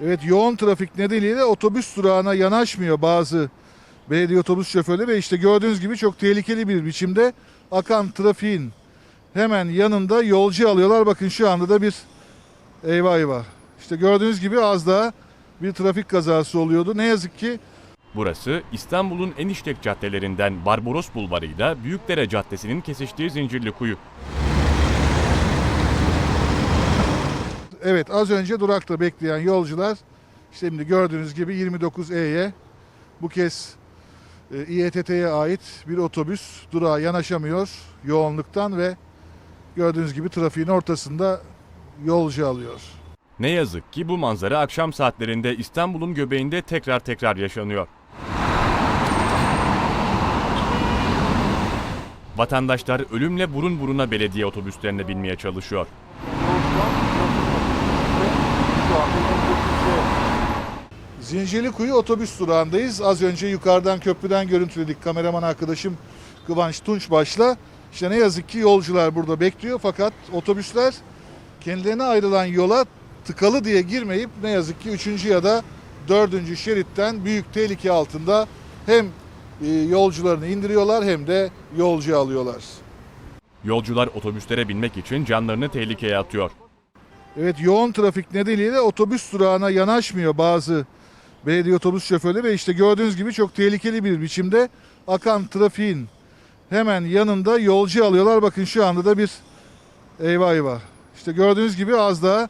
Evet yoğun trafik nedeniyle otobüs durağına yanaşmıyor bazı belediye otobüs şoförleri ve işte gördüğünüz gibi çok tehlikeli bir biçimde akan trafiğin hemen yanında yolcu alıyorlar. Bakın şu anda da bir eyvah eyvah. İşte gördüğünüz gibi az daha bir trafik kazası oluyordu. Ne yazık ki Burası İstanbul'un en işlek caddelerinden Barbaros Bulvarı Büyükdere Caddesi'nin kesiştiği Zincirlikuyu. Evet az önce durakta bekleyen yolcular şimdi gördüğünüz gibi 29E'ye bu kez e, İETT'ye ait bir otobüs durağa yanaşamıyor yoğunluktan ve gördüğünüz gibi trafiğin ortasında yolcu alıyor. Ne yazık ki bu manzara akşam saatlerinde İstanbul'un göbeğinde tekrar tekrar yaşanıyor. Vatandaşlar ölümle burun buruna belediye otobüslerine binmeye çalışıyor. Zincirlikuyu otobüs durağındayız. Az önce yukarıdan köprüden görüntüledik kameraman arkadaşım Kıvanç Tunçbaş'la. İşte ne yazık ki yolcular burada bekliyor fakat otobüsler kendilerine ayrılan yola tıkalı diye girmeyip ne yazık ki 3. ya da 4. şeritten büyük tehlike altında hem e, yolcularını indiriyorlar hem de yolcu alıyorlar. Yolcular otobüslere binmek için canlarını tehlikeye atıyor. Evet yoğun trafik nedeniyle otobüs durağına yanaşmıyor bazı belediye otobüs şoförleri ve işte gördüğünüz gibi çok tehlikeli bir biçimde akan trafiğin hemen yanında yolcu alıyorlar. Bakın şu anda da bir eyvah eyvah. İşte gördüğünüz gibi az daha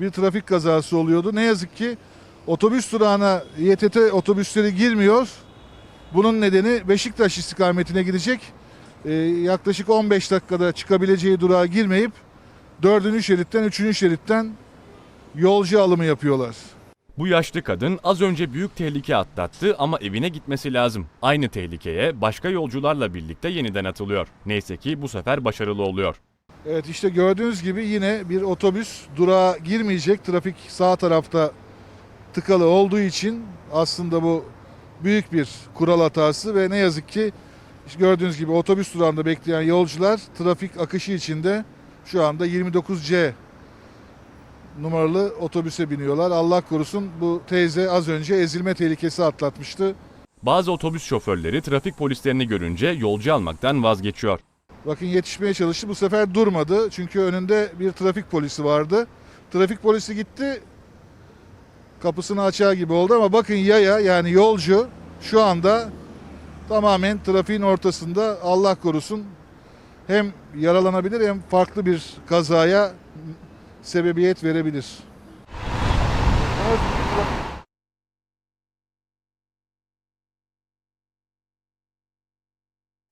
bir trafik kazası oluyordu. Ne yazık ki otobüs durağına İETT otobüsleri girmiyor. Bunun nedeni Beşiktaş istikametine gidecek. Ee, yaklaşık 15 dakikada çıkabileceği durağa girmeyip dördüncü şeritten, üçüncü şeritten yolcu alımı yapıyorlar. Bu yaşlı kadın az önce büyük tehlike atlattı ama evine gitmesi lazım. Aynı tehlikeye başka yolcularla birlikte yeniden atılıyor. Neyse ki bu sefer başarılı oluyor. Evet işte gördüğünüz gibi yine bir otobüs durağa girmeyecek. Trafik sağ tarafta tıkalı olduğu için aslında bu büyük bir kural hatası ve ne yazık ki işte gördüğünüz gibi otobüs durağında bekleyen yolcular trafik akışı içinde şu anda 29C numaralı otobüse biniyorlar. Allah korusun bu teyze az önce ezilme tehlikesi atlatmıştı. Bazı otobüs şoförleri trafik polislerini görünce yolcu almaktan vazgeçiyor. Bakın yetişmeye çalıştı. Bu sefer durmadı. Çünkü önünde bir trafik polisi vardı. Trafik polisi gitti. Kapısını açar gibi oldu ama bakın yaya yani yolcu şu anda tamamen trafiğin ortasında Allah korusun hem yaralanabilir hem farklı bir kazaya sebebiyet verebilir.